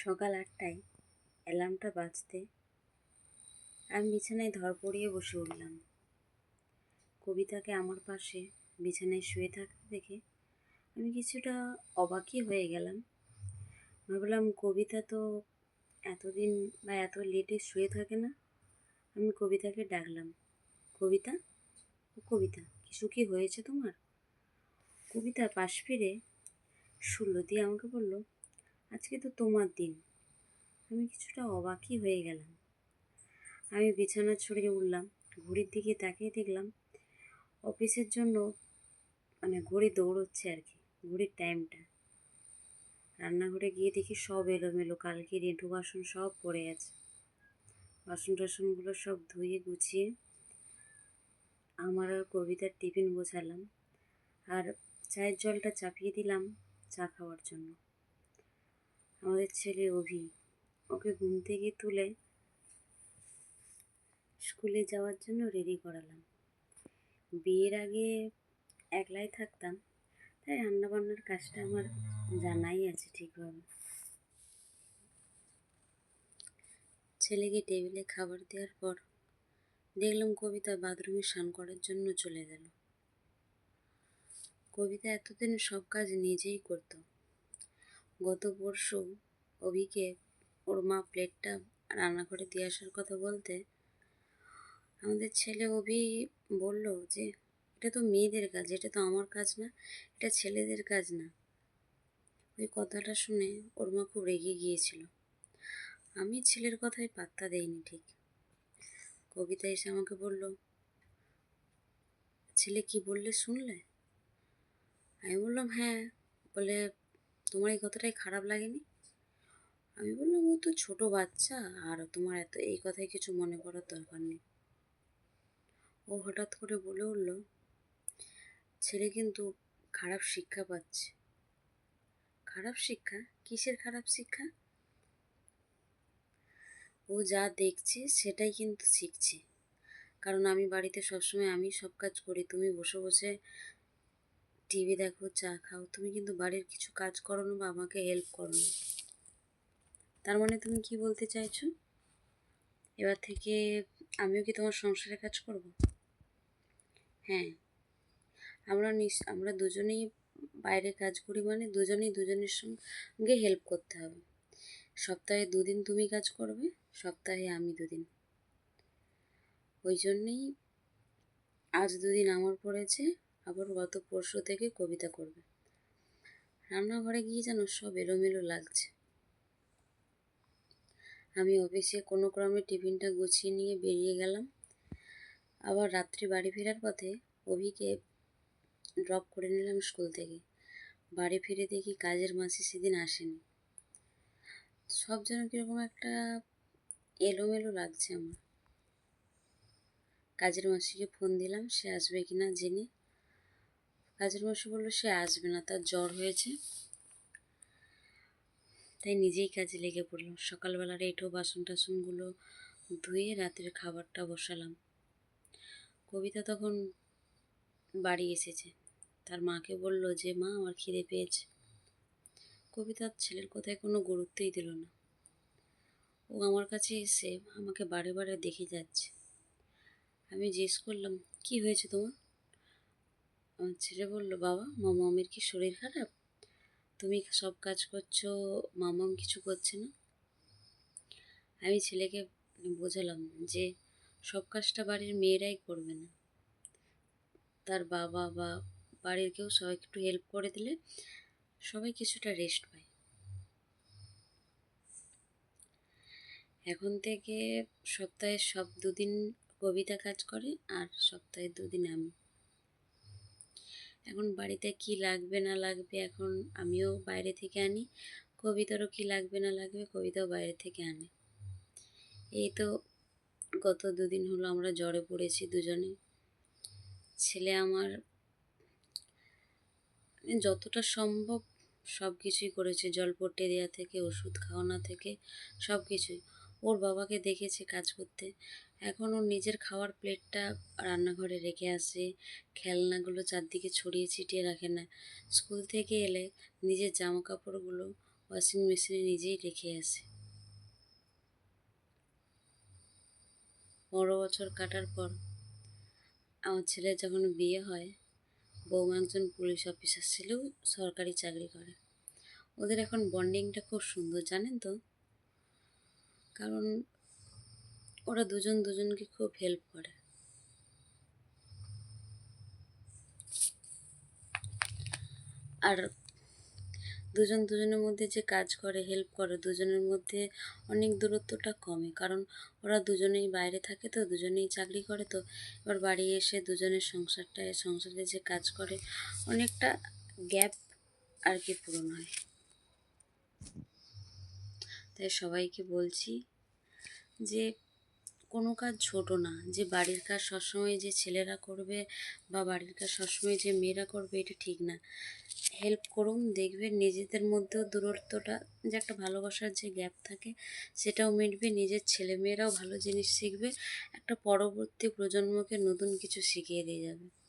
সকাল আটটায় অ্যালার্মটা বাজতে আমি বিছানায় ধর পড়িয়ে বসে উঠলাম। কবিতাকে আমার পাশে বিছানায় শুয়ে থাকতে দেখে আমি কিছুটা অবাকই হয়ে গেলাম। ভাবলাম, কবিতা তো এতদিন বা এত লেটে শুয়ে থাকে না? আমি কবিতাকে ডাকলাম, কবিতা, ও কবিতা, কিছু কি হয়েছে তোমার? কবিতা পাশ ফিরে শুনলো দিয়ে আমাকে বলল আজকে তো তোমার দিন। আমি কিছুটা অবাকই হয়ে গেলাম। আমি বিছানা ছড়িয়ে উঠলাম, ঘড়ির দিকে তাকিয়ে দেখলাম অফিসের জন্য মানে ঘড়ি দৌড়চ্ছে আর কি, ঘড়ির টাইমটা রান্নাঘরে গিয়ে দেখি সব এলোমেলো, কালকে রেঁটু বাসন সব পড়ে আছে। বাসন টাসনগুলো সব ধুয়ে গুছিয়ে আমার আর কবিতার টিফিন গোছালাম। আর চায়ের জলটা চাপিয়ে দিলাম চা খাওয়ার জন্য। আমাদের ছেলে অভি। ওকে ঘুম থেকে তুলে স্কুলে যাওয়ার জন্য রেডি করালাম। বিয়ের আগে একলাই থাকতাম, তাই রান্নাবান্নার কাজটা আমার জানাই আছে ঠিকভাবে। ছেলেকে টেবিলে খাবার দেওয়ার পর দেখলাম কবিতা বাথরুমে স্নান করার জন্য চলে গেল। কবিতা এতদিন সব কাজ নিজেই করতো। গত পরশু অভিকে ওর মা প্লেটটা রান্নাঘরে দিয়ে আসার কথা বলতে আমাদের ছেলে অভি বলল যে, এটা তো মেয়েদের কাজ, এটা তো আমার কাজ না, এটা ছেলেদের কাজ না। ওই কথাটা শুনে ওর মা খুব রেগে গিয়েছিল। আমি ছেলের কথায় পাত্তা দেইনি ঠিক। কবিতা এসে আমাকে বলল, ছেলে কি বললে শুনলে? আমি বললাম হ্যাঁ। বলে তোমার এই কথাটাই খারাপ লাগেনি? আমি বললাম, ও তো ছোটো বাচ্চা, আর তোমার এত, এই কথায় কিছু মনে করার দরকার নেই। ও হঠাৎ করে বলে উঠল, ছেলে কিন্তু খারাপ শিক্ষা পাচ্ছে। খারাপ শিক্ষা? কিসের খারাপ শিক্ষা? ও যা দেখছে, সেটাই কিন্তু শিখছে। কারণ আমি বাড়িতে সবসময় আমি সব কাজ করি, তুমি বসে বসে টিভি দেখো, চা খাও। তুমি কিন্তু বাড়ির কিছু কাজ করো না বা আমাকে হেল্প করো না তার মানে তুমি কি বলতে চাইছো? এবার থেকে আমিও কি তোমার সংসারে কাজ করব? হ্যাঁ। আমরা নিস, আমরা দুজনেই বাইরে কাজ করি মানে দুজনেই দুজনের সঙ্গে হেল্প করতে হবে। সপ্তাহে দুদিন তুমি কাজ করবে, সপ্তাহে আমি দুদিন। ওই জন্যেই আজ দুদিন আমার পড়েছে। আবার গত পরশু থেকে কবিতা করবে। রান্নাঘরে গিয়ে যেন সব এলোমেলো লাগছে। আমি অফিসে কোনো ক্রমে টিফিনটা গুছিয়ে নিয়ে বেরিয়ে গেলাম। আবার রাত্রি বাড়ি ফেরার পথে অভিকে ড্রপ করে নিলাম স্কুল থেকে। বাড়ি ফিরে দেখি কাজের মাসি সেদিন আসেনি। সব যেন কীরকম একটা এলোমেলো লাগছে আমার। কাজের মাসিকে ফোন দিলাম, সে আসবে কি না জেনে কাজের মাসি বলল, সে আসবে না, তার জ্বর হয়েছে। তাই নিজেই কাজে লেগে পড়লাম। সকালবেলার এঁটো বাসন টাসনগুলো ধুয়ে রাতের খাবারটা বসালাম। কবিতা তখন বাড়ি এসেছে। তার মাকে বলল যে, মা, আমার খিদে পেয়েছে। কবিতার ছেলের কথায় কোনো গুরুত্বই দিল না। ও আমার কাছে এসে আমাকে বারে বারে দেখে যাচ্ছে। আমি জিজ্ঞেস করলাম, কি হয়েছে তোমার? ছেলে বলল, বাবা মামামের কি শরীর খারাপ? তুমি সব কাজ করছ মামাম কিছু করছে না? আমি ছেলেকে বোঝালাম যে সব কাজটা বাড়ির মেয়েরাই করবে না। তার বাবা বা বাড়ির কেউ সবাইকে একটু হেল্প করে দিলে সবাই কিছুটা রেস্ট পায়। এখন থেকে সপ্তাহে সব দুদিন কবিতা কাজ করে আর সপ্তাহে দুদিন আমি। এখন বাড়িতে কি লাগবে না লাগবে এখন আমিও বাইরে থেকে আনি, কবিতারও কি লাগবে না লাগবে কবিতাও বাইরে থেকে আনে। এই তো গত দুদিন হলো আমরা জ্বরে পড়েছি দুজনে। ছেলে আমার যতটা সম্ভব সব কিছুই করেছে, জল পট্টে দেওয়া থেকে, ওষুধ খাওয়ানো থেকে সব কিছুই ওর বাবাকে দেখেছে কাজ করতে। এখন ওর নিজের খাওয়ার প্লেটটা রান্নাঘরে রেখে আসে। খেলনাগুলো চারদিকে ছড়িয়ে ছিটিয়ে রাখে না। স্কুল থেকে এলে নিজের জামা কাপড়গুলো ওয়াশিং মেশিনে নিজেই রেখে আসে। পনেরো বছর কাটার পর আমার ছেলের যখন বিয়ে হয় বৌমা একজন পুলিশ অফিসার ছিল সরকারি চাকরি করে। ওদের এখন বন্ডিংটা খুব সুন্দর, জানেন তো? কারণ ওরা দুজন দুজনকে খুব হেল্প করে। আর দুজন দুজনের মধ্যে যে কাজ করে হেল্প করে, দুজনের মধ্যে অনেক দূরত্বটা কমে। কারণ ওরা দুজনেই বাইরে থাকে তো, দুজনেই চাকরি করে তো। এবার বাড়ি এসে দুজনের সংসারটায়, সংসারে যে কাজ করে, অনেকটা গ্যাপ আর কি পূরণ হয়। তাই সবাইকে বলছি যে কোনো কাজ ছোট না, যে বাড়ির কাজ সবসময় যে ছেলেরা করবে বা বাড়ির কাজ সবসময় যে মেয়েরা করবে এটা ঠিক না। হেল্প করুন, দেখবেন নিজেদের মধ্যেও দূরত্বটা, যে একটা ভালোবাসার যে গ্যাপ থাকে সেটাও মিটবে, নিজের ছেলেমেয়েরাও ভালো জিনিস শিখবে, একটা পরবর্তী প্রজন্মকে নতুন কিছু শিখিয়ে দিয়ে যাবে।